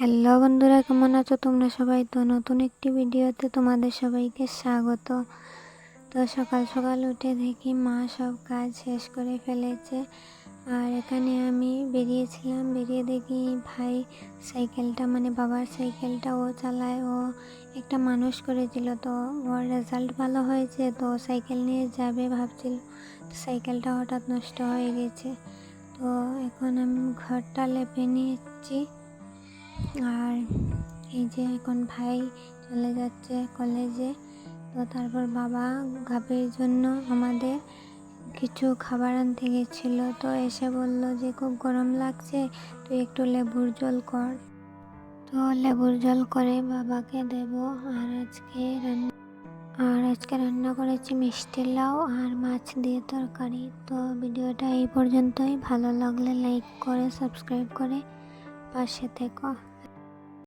Hello বন্ধুরা, কেমন আছো? তোমরা সবাই তো নতুন একটি ভিডিওতে তোমাদের সবাইকে স্বাগত। তো সকাল সকাল উঠে দেখি মা সব কাজ শেষ করে ফেলেছে। আর এখানে আমি বেরিয়েছিলাম, বেরিয়ে দেখি ভাই সাইকেলটা মানে বাবার সাইকেলটা ও চালায়, ও একটা মানুষ করেছিল। তো ওর রেজাল্ট ভালো হয়েছে, তো সাইকেল নিয়ে যাবে ভাবছিল। সাইকেলটা হঠাৎ নষ্ট হয়ে গেছে। তো এখন আমি ঘরটা লেপে নিয়েছি। আর এই যে এখন ভাই চলে যাচ্ছে কলেজে তো তারপর বাবা গাভীর জন্য আমাদের কিছু খাবার আনতে গেছিল। তো এসে বলল যে, খুব গরম লাগছে, তুই একটু লেবুর জল কর। তো লেবুর জল করে বাবাকে দেব। আর আজকে রান্না, আর আজকে রান্না করেছি মিষ্টি লাউ আর মাছ দিয়ে তরকারি। তো ভিডিওটা এই পর্যন্তই। ভালো লাগলে লাইক করে সাবস্ক্রাইব করে। পাশে থেকো।